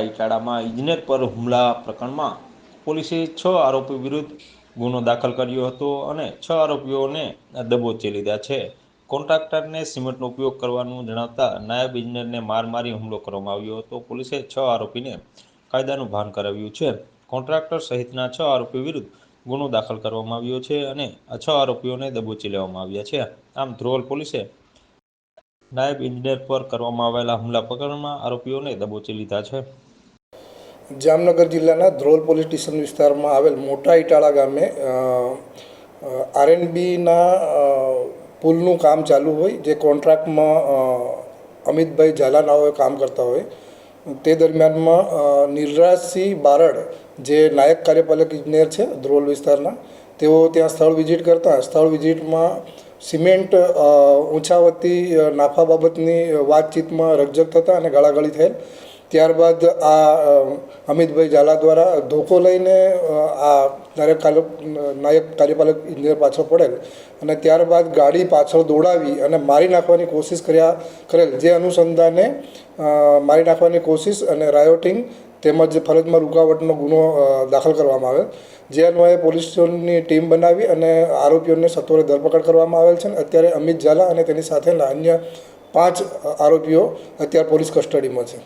ઇટાળામાં ઇજનેર પર હુમલા પ્રકરણમાં પોલીસે છ આરોપી વિરુદ્ધ ગુનો દાખલ કર્યો હતો અને છ આરોપીઓને દબોચી લીધા છે. કોન્ટ્રાક્ટરને સિમેન્ટનો ઉપયોગ કરવાનું જણાવતા નાયબ ઇજનેરને માર મારી હુમલો કરવામાં આવ્યો હતો. પોલીસે છ આરોપીને કાયદાનું ભાન કરાવ્યું છે. કોન્ટ્રાક્ટર સહિતના છ આરોપી વિરુદ્ધ ગુનો દાખલ કરવામાં આવ્યો છે અને છ આરોપીઓને દબોચી લેવામાં આવ્યા છે. આમ ધ્રોલ પોલીસે નાયબ ઇજનેર પર કરવામાં આવેલા હુમલા પ્રકરણમાં આરોપીઓને દબોચી લીધા છે. જામનગર જિલ્લાના ધ્રોલ પોલીસ સ્ટેશન વિસ્તારમાં આવેલ મોટા ઇટાળા ગામે આરએનબીના પુલનું કામ ચાલુ હોય, જે કોન્ટ્રાક્ટમાં અમિતભાઈ ઝાલાનાઓએ કામ કરતા હોય. તે દરમિયાનમાં નિર્રાજસિંહ બારડ, જે નાયક કાર્યપાલક ઇજનેર છે ધ્રોલ વિસ્તારના, તેઓ ત્યાં સ્થળ વિઝિટ કરતા. સ્થળ વિઝિટમાં સિમેન્ટ ઊંચાવતી નાફા બાબતની વાતચીતમાં રકઝક થતાં અને ગાળાગાળી થયેલ. ત્યારબાદ આ અમિતભાઈ ઝાલા દ્વારા ધોકો લઈને આ નાયક નાયક કાર્યપાલક ઇજનેર પાછળ પડેલ અને ત્યારબાદ ગાડી પાછળ દોડાવી અને મારી નાખવાની કોશિશ કર્યા, કરેલ. જે અનુસંધાને મારી નાખવાની કોશિશ અને રાયોટિંગ તેમજ ફરજમાં રૂકાવટનો ગુનો દાખલ કરવામાં આવે. જે અન્વયે પોલીસ સ્ટેશનની ટીમ બનાવી અને આરોપીઓને સત્વરે ધરપકડ કરવામાં આવેલ છે. અત્યારે અમિત ઝાલા અને તેની સાથેના અન્ય પાંચ આરોપીઓ અત્યારે પોલીસ કસ્ટડીમાં છે.